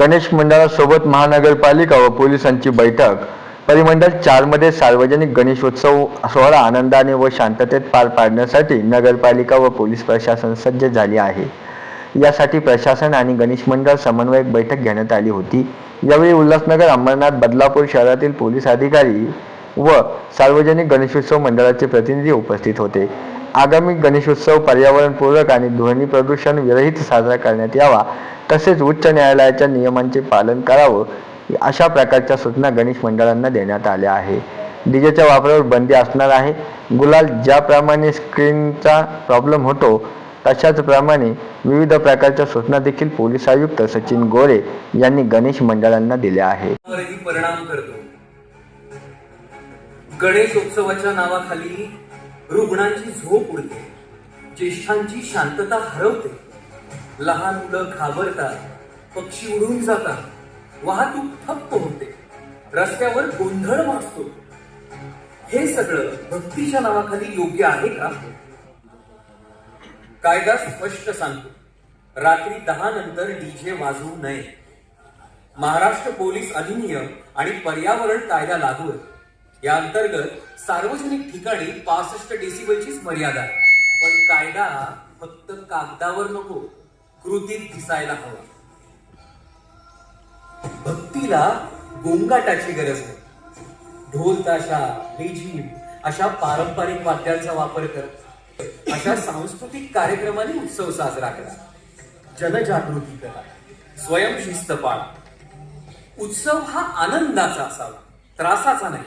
गणेश मंडळासोबत महानगरपालिका व पोलिसांची बैठक. परिमंडळ चारमध्ये सार्वजनिक गणेशोत्सव सोहळा आनंदाने व शांततेत पार पाडण्यासाठी नगरपालिका व पोलीस प्रशासन सज्ज झाले आहे. यासाठी प्रशासन आणि गणेश मंडळ समन्वयक बैठक घेण्यात आली होती. यावेळी उल्हासनगर अंबरनाथ बदलापूर शहरातील पोलीस अधिकारी व सार्वजनिक गणेशोत्सव मंडळाचे प्रतिनिधी उपस्थित होते. आगामी गणेशोत्सव पर्यावरणपूरक आणि ध्वनी प्रदूषण विरहित साजरा करण्यात यावा तसेच उच्च न्यायालयाच्या नियमांचे पालन करावं अशा प्रकारच्या सूचना गणेश मंडळांना देण्यात आल्या आहे डीजेच्या वापरावर बंदी असणार आहे. गुलाल ज्याप्रमाणे स्क्रीनचा प्रॉब्लेम होतो तशाच प्रमाणे विविध प्रकारच्या सूचना देखील पोलीस आयुक्त सचिन गोरे यांनी गणेश मंडळांना दिल्या आहेत. परिणाम करतो. गणेश उत्सवाच्या नावाखाली रुग्णांची झोप उडते. ज्येष्ठांची शांतता हरवते. लहान मुलं घाबरतात. पक्षी उडून जातात. वाहतूक ठप्प होते. रस्त्यावर गोंधळ वाजतो. हे सगळं भक्तीच्या नावाखाली योग्य आहे का? कायदा स्पष्ट सांगतो. रात्री दहा नंतर डीजे वाजवू नये. महाराष्ट्र पोलीस अधिनियम आणि पर्यावरण कायदा लागू आहे या अंतर्गत सार्वजनिक ठिकाणी पासष्ट डेसिबलचीच मर्यादा आहे. पण कायदा फक्त कागदावर नको कृतीत दिसायला हवा. भक्तीला गोंगाटाची गरज नाही. ढोल ताशा लेझीम अशा पारंपरिक वाद्यांचा वापर कर. अशा सांस्कृतिक कार्यक्रमाने उत्सव साजरा करा. जनजागृती करा. स्वयंशिस्त पाळा उत्सव हा आनंदाचा असावा. त्रासाचा नाही.